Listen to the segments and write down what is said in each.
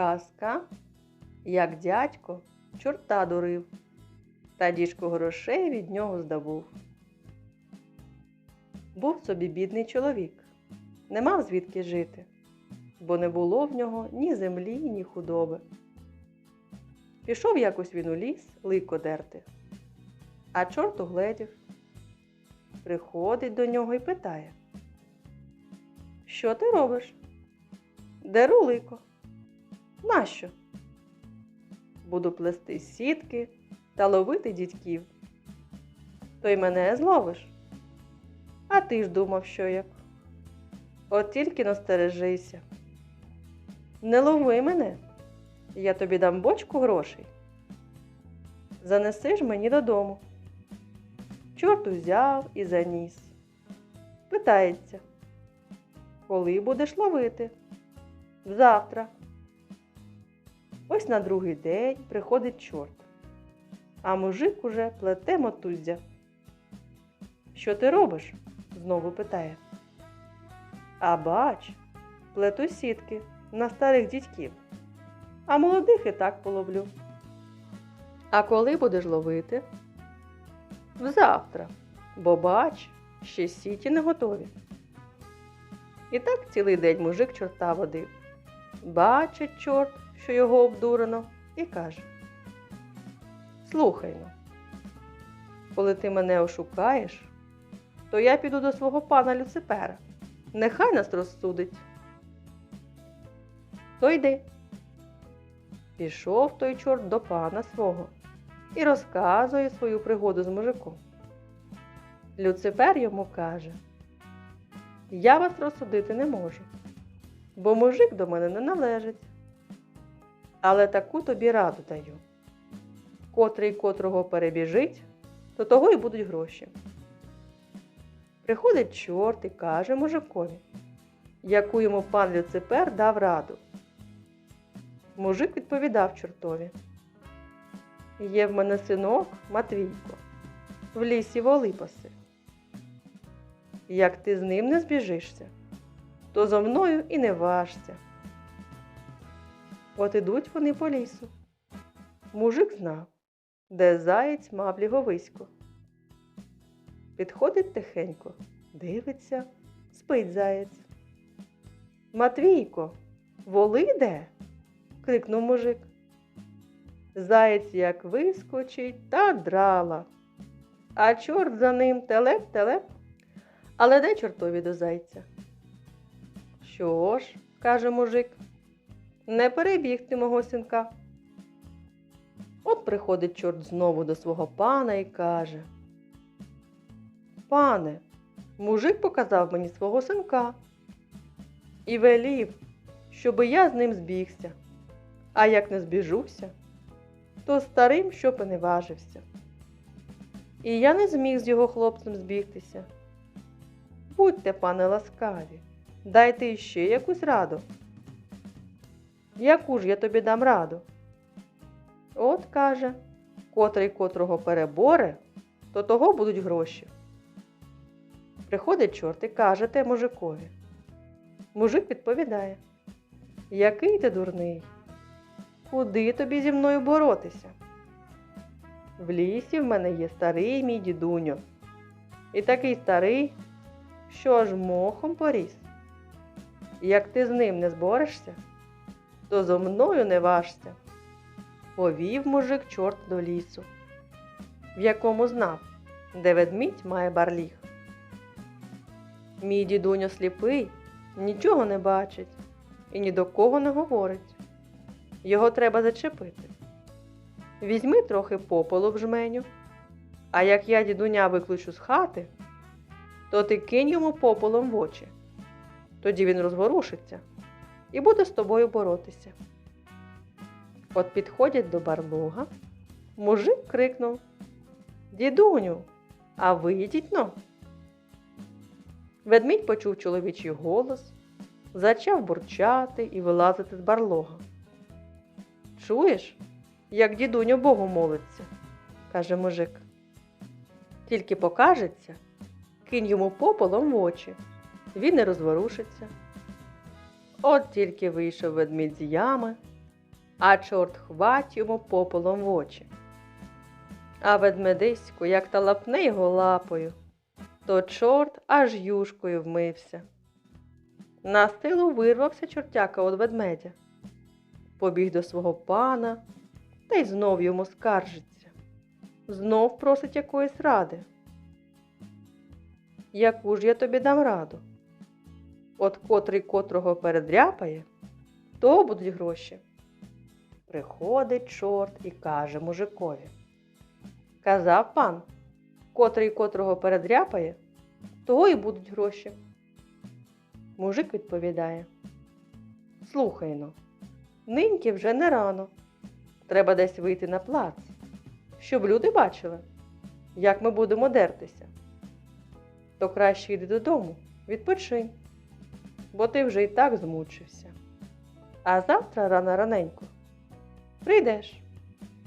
Казка, як дядько чорта дурив, та діжку грошей від нього здобув. Був собі бідний чоловік, не мав звідки жити, бо не було в нього ні землі, ні худоби. Пішов якось він у ліс лико дерти, а чорт угледів. Приходить до нього і питає: Що ти робиш? Деру лико. Нащо? Буду плести сітки та ловити дідьків. То й мене зловиш. А ти ж думав, що як. От тільки настережися. Не лови мене, я тобі дам бочку грошей. Занеси ж мені додому. Чорт узяв і заніс. Питається, коли будеш ловити? Завтра. Ось на другий день приходить чорт, а мужик уже плете мотуздя. Що ти робиш? знову питає. А бач, плету сітки на старих дідьків, а молодих і так половлю. А коли будеш ловити? Взавтра, бо бач, ще сіті не готові. І так цілий день мужик чорта водив. Бачить чорт, що його обдурено, і каже: Слухай ну, коли ти мене ошукаєш, то я піду до свого пана Люципера. Нехай нас розсудить. То йди. Пішов той чорт до пана свого і розказує свою пригоду з мужиком. Люцифер йому каже: Я вас розсудити не можу, бо мужик до мене не належить. Але таку тобі раду даю. Котрий котрого перебіжить, то того й будуть гроші. Приходить чорт і каже мужикові, яку йому пан Люципер дав раду. Мужик відповідав чортові. Є в мене синок Матвійко, в лісі воли пасе. Як ти з ним не збіжишся, то зо мною і не важся. От ідуть вони по лісу. Мужик знав, де заєць мав ліговисько. Підходить тихенько, дивиться, спить заєць. Матвійко, воли де? крикнув мужик. Заєць як вискочить та драла. А чорт за ним телеп телеп. Але де чортові до зайця? Що ж, каже мужик, не перебігти мого синка. От приходить чорт знову до свого пана і каже: Пане, мужик показав мені свого синка і велів, щоби я з ним збігся. А як не збіжуся, то старим щоб і не важився. І я не зміг з його хлопцем збігтися. Будьте, пане, ласкаві, дайте іще якусь раду. Яку ж я тобі дам раду? От каже, котрий котрого переборе, то того будуть гроші. Приходить чорт і каже те мужикові. Мужик відповідає, який ти дурний? Куди тобі зі мною боротися? В лісі в мене є старий мій дідуньо. І такий старий, що аж мохом поріс. Як ти з ним не зборешся, то зо мною не важся. Повів мужик чорт до лісу, в якому знав, де ведмідь має барліг. Мій дідуньо сліпий, нічого не бачить і ні до кого не говорить. Його треба зачепити. Візьми трохи попелу в жменю, а як я дідуня виключу з хати, то ти кинь йому попелом в очі. Тоді він розворушиться і буде з тобою боротися. От підходять до барлога, мужик крикнув Дідуню, а вийдіть но. Ведмідь почув чоловічий голос, зачав бурчати і вилазити з барлога. Чуєш, як дідуню Богу молиться, каже мужик. Тільки покажеться, кинь йому попелом в очі, він не розворушиться. От тільки вийшов ведмідь з ями, а чорт хвать йому попелом в очі. А ведмедисько, як та лапне його лапою, то чорт аж юшкою вмився. На стилу вирвався чортяка від ведмедя, побіг до свого пана та й знов йому скаржиться. Знов просить якоїсь ради. Яку ж я тобі дам раду? От котрий котрого передряпає, то будуть гроші. Приходить чорт і каже мужикові. Казав пан, котрий котрого передряпає, того і будуть гроші. Мужик відповідає. Слухай ну, ниньки вже не рано. Треба десь вийти на плац, щоб люди бачили, як ми будемо дертися. То краще йди додому, відпочинь, бо ти вже і так змучився. А завтра рано раненько прийдеш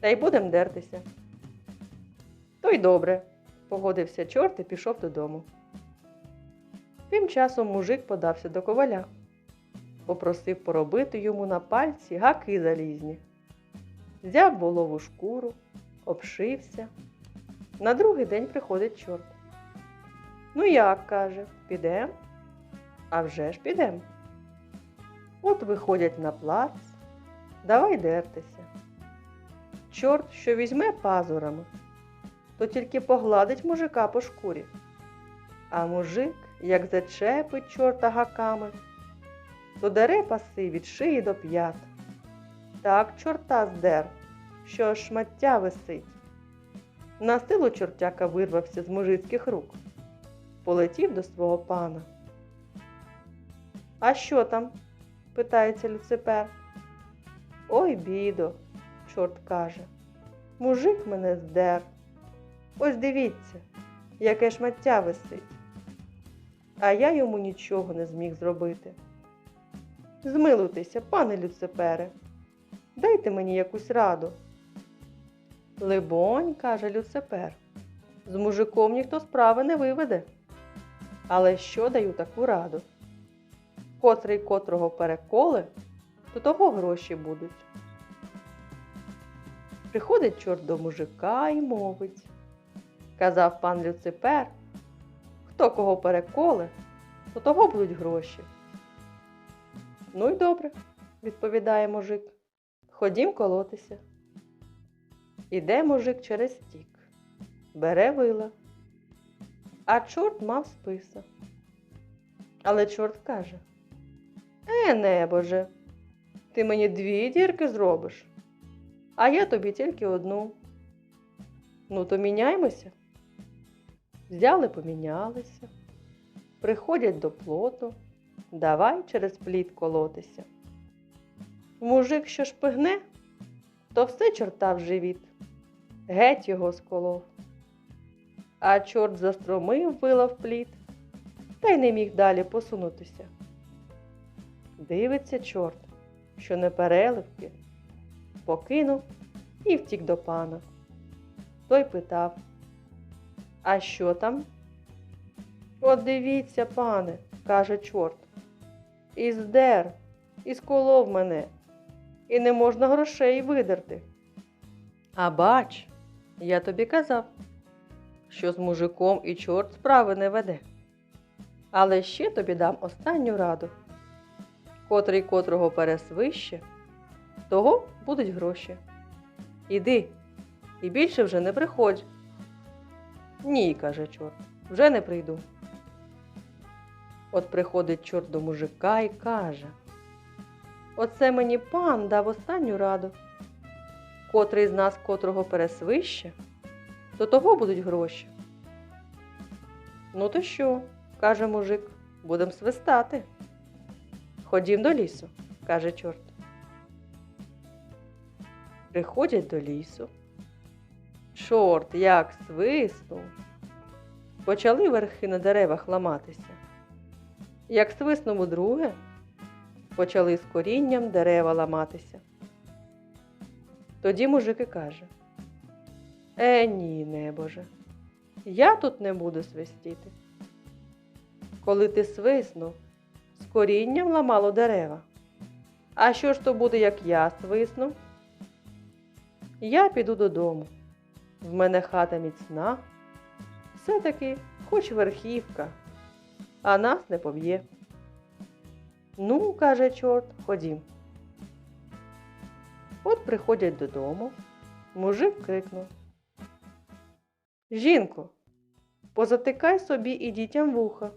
та й будем дертися. То й добре, погодився чорт і пішов додому. Тим часом мужик подався до коваля, попросив поробити йому на пальці гаки залізні. Взяв волову шкуру, обшився. На другий день приходить чорт. Ну як, каже, підем? А вже ж підем. От виходять на плац, давай дертися. Чорт, що візьме пазурами, то тільки погладить мужика по шкурі. А мужик, як зачепить чорта гаками, то дере паси від шиї до п'ят. Так чорта здер, що шмаття висить. На силу чортяка вирвався з мужицьких рук, полетів до свого пана. А що там? питається Люципер. Ой, бідо, чорт каже. Мужик мене здер. Ось дивіться, яке шмаття висить. А я йому нічого не зміг зробити. Змилуйтеся, пане Люципере, дайте мені якусь раду. Либонь, каже Люципер, з мужиком ніхто справи не виведе. Але що даю таку раду? Котрий котрого переколе, то того гроші будуть. Приходить чорт до мужика і мовить. Казав пан Люципер, хто кого переколе, то того будуть гроші. Ну й добре, відповідає мужик. Ходім колотися. Іде мужик через стік, бере вила. А чорт мав списа. Але чорт каже: Е, небоже, ти мені дві дірки зробиш, а я тобі тільки одну. Ну, то міняймося. Взяли, помінялися, приходять до плоту, давай через пліт колотися. Мужик, що шпигне, то все чорта в живіт, геть його сколов. А чорт застромив вила в пліт та й не міг далі посунутися. Дивиться чорт, що не переливки, покинув і втік до пана. Той питав, а що там? От дивіться, пане, каже чорт. І здер, і сколов мене, і не можна грошей видерти. А бач, я тобі казав, що з мужиком і чорт справи не веде. Але ще тобі дам останню раду. Котрий котрого пересвище, того будуть гроші. Іди, і більше вже не приходь. Ні, каже чорт, вже не прийду. От приходить чорт до мужика і каже: Оце мені пан дав останню раду. Котрий з нас котрого пересвище, то того будуть гроші. Ну то що, каже мужик, будем свистати. Ходім до лісу, каже чорт. Приходять до лісу. Чорт як свиснув. Почали верхи на деревах ламатися. Як свиснув удруге, почали з корінням дерева ламатися. Тоді мужик і каже: Е, ні, небоже, я тут не буду свистіти. Коли ти свиснув, з корінням ламало дерева, А що ж то буде, як я свисну? Я піду додому. В мене хата міцна. Все-таки хоч верхівка, а нас не поб'є. Ну, каже чорт, ходім. От приходять додому. Мужик крикнув. Жінко, позатикай собі і дітям вуха,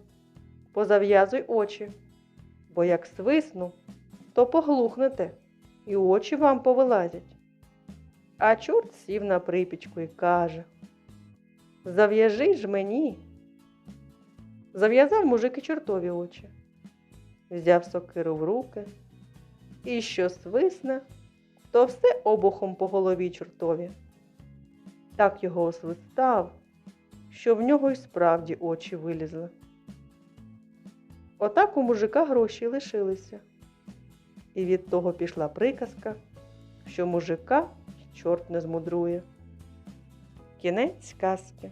позав'язуй очі, бо як свисну, то поглухнете, і очі вам повилазять. А чорт сів на припічку і каже Зав'яжи ж мені. Зав'язав мужик і чортові очі, взяв сокиру в руки, і що свисне, то все обухом по голові чортові. Так його освистав, що в нього й справді очі вилізли. Отак у мужика гроші лишилися. І від того пішла приказка, що мужика чорт не змудрує. Кінець казки.